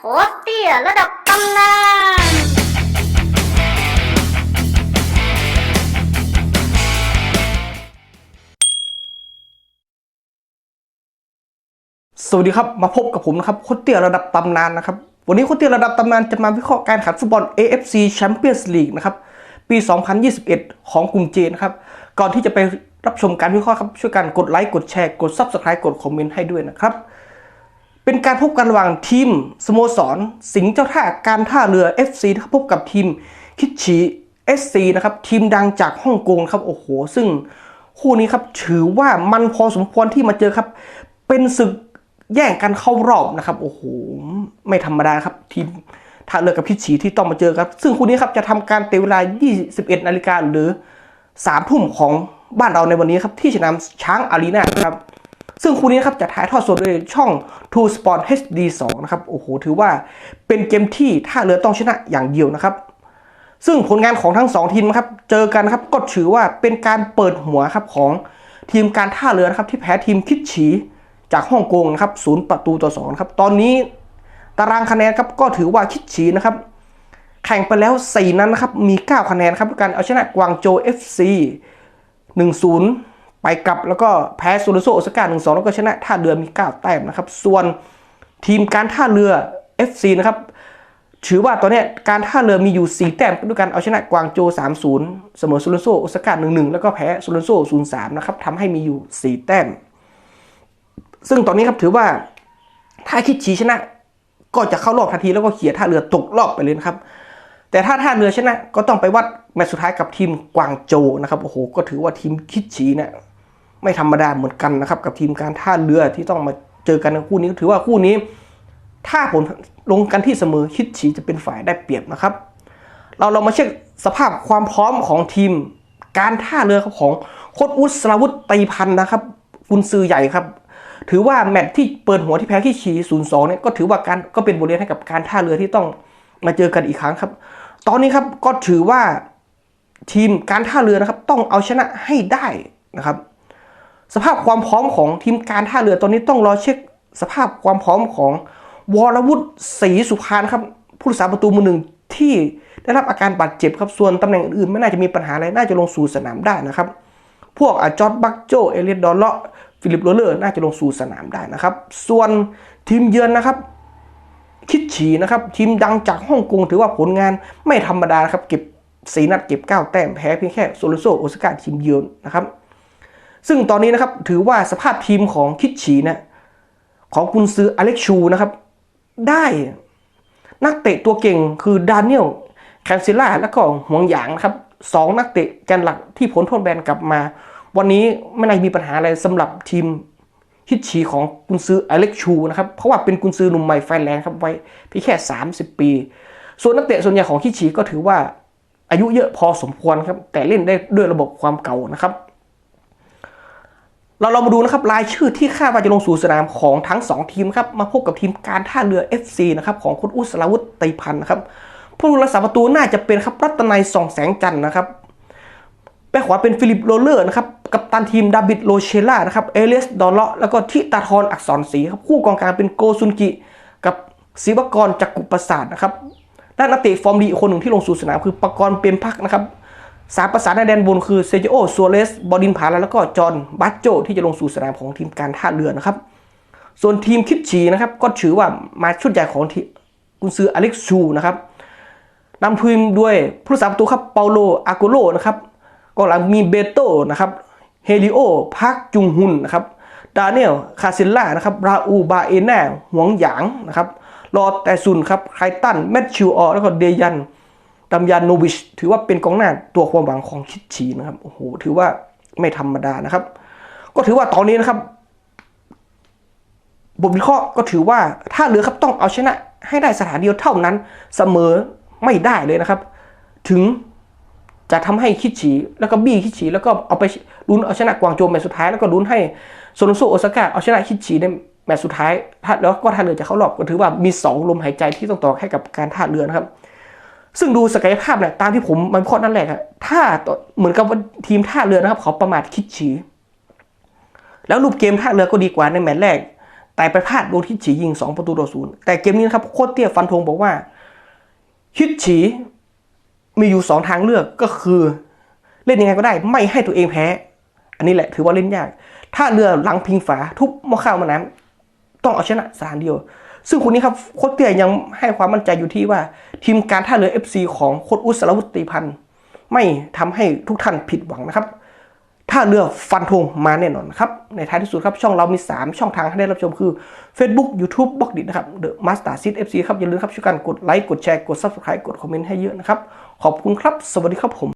โคตเตี้ยระดับตำนานสวัสดีครับ มาพบกับผมนะครับโคตเตี้ยระดับตำนานนะครับ วันนี้โคตเตี้ยระดับตำนานจะมาวิเคราะห์การขันฟุตบอล AFC Champions League นะครับ ปี 2021 ของกลุ่มเจนะครับ ก่อนที่จะไปรับชมการวิเคราะห์ครับ ช่วยกันกดไลค์ กดแชร์ กด Subscribe กดคอมเมนต์ให้ด้วยนะครับ เป็นการพบกันระหว่างทีมสโมสร สิงห์เจ้าท่าการท่าเรือ FC นะครับพบกับทีมคิดฉี SC นะครับทีมดังจากฮ่องกงครับโอ้โห ซึ่งคู่นี้ครับถือว่ามันพอสมควรที่มาเจอครับ เป็นศึกแย่งกันเข้ารอบนะครับโอ้โหไม่ธรรมดาครับทีมท่าเรือกับคิดฉีที่ต้องมาเจอครับ ซึ่งคู่นี้ครับจะทำการเตะเวลา 21 นาฬิกาหรือ3ทุ่มของบ้านเราในวันนี้ครับที่สนามช้างอารีนาครับ ซึ่งคู่นี้นะครับจะถ่ายทอดสดโดยช่อง True Sport HD 2 นะครับ โอ้โห ถือว่าเป็นเกมที่ท่าเรือต้องชนะอย่างเดียวนะครับ ซึ่งผลงานของทั้งสองทีมนะครับ เจอกันนะครับ ก็ถือว่าเป็นการเปิดหัวครับของทีมการท่าเรือนะครับที่แพ้ทีมคิดฉีจากฮ่องกงนะครับศูนย์ประตูต่อสองครับ ตอนนี้ตารางคะแนนครับก็ถือว่าคิดฉีนะครับ แข่งไปแล้ว 4 นั้นนะครับ มี 9 คะแนนครับการเอาชนะกวางโจ FC 1-0 ไปกลับแล้วก็แพ้ซูรุโซโอซาก้า1-2แล้วก็ชนะท่าเรือมี 9 แต้มนะครับ ส่วนทีมการท่าเรือ FC นะครับถือว่าตอนนี้การท่าเรือมีอยู่ 4 แต้มด้วยกันเอาชนะกวางโจ 3-0 เสมอซูรุโซโอซาก้า1-1 แล้วก็แพ้ซูรุโซ0-3 นะครับทำให้มีอยู่ 4 แต้ม ซึ่งตอนนี้ครับถือว่าถ้าคิดชีชนะ ก็จะเข้ารอบทันทีแล้วก็เขี่ยท่าเรือตกรอบไปเลยนะครับ แต่ถ้าท่าเรือชนะก็ต้องไปวัดแมตช์สุดท้ายกับทีมกวางโจนะครับโอ้โหก็ถือว่าทีมคิดชีเนี่ยไม่ธรรมดาเหมือนกันนะครับกับทีมการท่าเรือที่ต้องมาเจอกันในคู่นี้ถือว่าคู่นี้ ถ้าผลลงกันที่เสมอคิดชีจะเป็นฝ่ายได้เปรียบนะครับ เราเรามาเช็คสภาพความพร้อมของทีมการท่าเรือของโค้ชอุสลาวุธไตรพันธ์นะครับกุนซือใหญ่ครับ ถือว่าแมตช์ที่เปิดหัวที่แพ้ที่ชี0-2เนี่ยก็ถือว่าการก็เป็นบทเรียนให้กับการท่าเรือที่ต้องมาเจอกันอีกครั้งครับ ตอนนี้ครับก็ถือว่าทีมการท่าเรือนะครับ ต้องเอาชนะให้ได้นะครับ สภาพความพร้อมของทีมการท่าเรือตอนนี้ต้องรอเช็คสภาพความพร้อมของวรวุฒิศรีสุพานครับผู้รักษาประตูมือหนึ่งที่ได้รับอาการบาดเจ็บครับส่วนตำแหน่งอื่นๆไม่น่าจะมีปัญหาอะไรน่าจะลงสู่สนามได้นะครับ พวกอาจอร์ดบักโจเอเลียดดอลเลาะฟิลิปโรเลอร์น่าจะลงสู่สนามได้นะครับ ส่วนทีมเยือนนะครับ คิดฉีนะครับทีมดังจากฮ่องกงถือว่าผลงานไม่ธรรมดานะครับเก็บสีนัดเก็บ 9 แต้มแพ้เพียงแค่โซโลโซโอซาก้าทีมเยือนนะครับ ซึ่งตอนนี้นะครับถือว่าสภาพทีมของคิดฉีนะของกุนซืออเล็กชูนะครับ ได้นักเตะตัวเก่งคือดานิเอลแคนซิล่าแล้วก็หวงหยางนะครับสองนักเตะแกนหลักที่ผลโทษแบนกลับมา วันนี้ไม่น่ามีปัญหาอะไรสำหรับทีม ฮิตชีของกุนซืออเล็กชูนะครับ เพราะว่าเป็นกุนซือหนุ่มใหม่ไฟแรงครับไว้เพียงแค่ 30 ปี ส่วนนักเตะส่วนใหญ่ของฮิตชีก็ถือว่าอายุเยอะพอสมควรครับ แต่เล่นได้ด้วยระบบความเก่านะครับ เราเรามาดูนะครับรายชื่อที่คาดว่าจะลงสู่สนามของทั้ง 2 ทีมครับ มาพบกับทีมการท่าเรือ FC นะครับของคุณอุสลาวุฒิไตพันธ์นะครับผู้รักษาประตูน่าจะเป็นครับรัตนัยส่องแสงจันทร์นะครับ แบ็คขวาเป็นฟิลิปโรเลอร์นะครับ กับตันทีมดาบิดโลเชล่านะครับ เอเลสดอลเลาะแล้วก็ทิตาทรอักษรศรีครับ คู่กองกลางเป็นโกซุนกิ กับศิวกรจักกุประสาทนะครับและนักเตะฟอร์มดีอีกคนหนึ่งที่ลงสู่สนามคือปกรณ์เปรมพักนะครับสามประสานในแดนบนคือเซจิโอซัวเรส บอดินผาลแล้วก็จอห์นบัตโจที่จะลงสู่สนามของทีมการท่าเรือนะครับ ส่วนทีมคิดฉีนะครับ ก็ถือว่ามาชุดใหญ่ของทีมกุนซืออเล็กซูนะครับนำทีมด้วยผู้รักษาประตูครับเปาโลอาโกโลนะครับ ก็หลังมีเบโตนะครับเฮลิโอพักจุงฮุนนะครับดานิเอลคาซิลล่านะครับราอูบาเอน่าหวงหยางนะครับรอแต่ซุนครับไคตันแมทชิวออแล้วก็เดยันดัมยานโนวิช ถือว่าเป็นกองหน้าตัวความหวังของคิดชีนะครับโอ้โหถือว่าไม่ธรรมดานะครับ ก็ถือว่าตอนนี้นะครับบทวิเคราะห์ก็ถือว่าถ้าเรือครับต้องเอาชนะให้ได้สถานเดียวเท่านั้นเสมอไม่ได้เลยนะครับ ถึง จะทำให้คิดฉีแล้วก็บี้คิดฉีแล้วก็เอาไปลุ้นเอาชนะกวางโจวแมตช์สุดท้ายแล้วก็ลุ้นให้โซนโซโอซาก้าเอาชนะคิดฉีในแมตช์สุดท้ายถ้าแล้วก็ท่าเรือจะเข้ารอบก็ถือว่ามีสองลมหายใจที่ต้องต่อให้กับการท่าเรือนะครับ ซึ่งดูศักยภาพเนี่ยตามที่ผมมันข้อนั่นแหละครับถ้าเหมือนกับว่าทีมท่าเรือนะครับเขาประมาทคิดฉีแล้วรูปเกมท่าเรือก็ดีกว่าในแมตช์แรก แต่ไปพลาดโดนฮิตฉียิง 2 ประตูต่อศูนย์แต่เกมนี้นะครับโคตรเตี้ยฟันธงบอกว่าฮิตฉี มีอยู่ 2 ทางเลือกก็คือเล่นยังไงก็ได้ ไม่ให้ตัวเองแพ้ อันนี้แหละถือว่าเล่นยาก ถ้าเรือหลังพิงฝาทุบม้อข้าวมาน้ำต้องเอาชนะสถานเดียว ซึ่งคนนี้ครับโคตรเตี้ยยังให้ความมั่นใจอยู่ที่ว่า ทีมการท่าเรือ FC ของโคตรอุสรวุฒิพันธ์ไม่ทำให้ทุกท่านผิดหวังนะครับ ถ้าเรือฟันธงมาแน่นอนครับ ในท้ายที่สุดครับ ช่องเรามี 3 ช่องทางให้ได้รับชมคือ Facebook YouTube บล็อกดินะครับ The Master Seed FC ครับ อย่าลืมครับ ช่วยกันกดไลค์ กดแชร์ กด Subscribe กดคอมเมนต์ให้เยอะนะครับ ขอบคุณครับ สวัสดีครับผม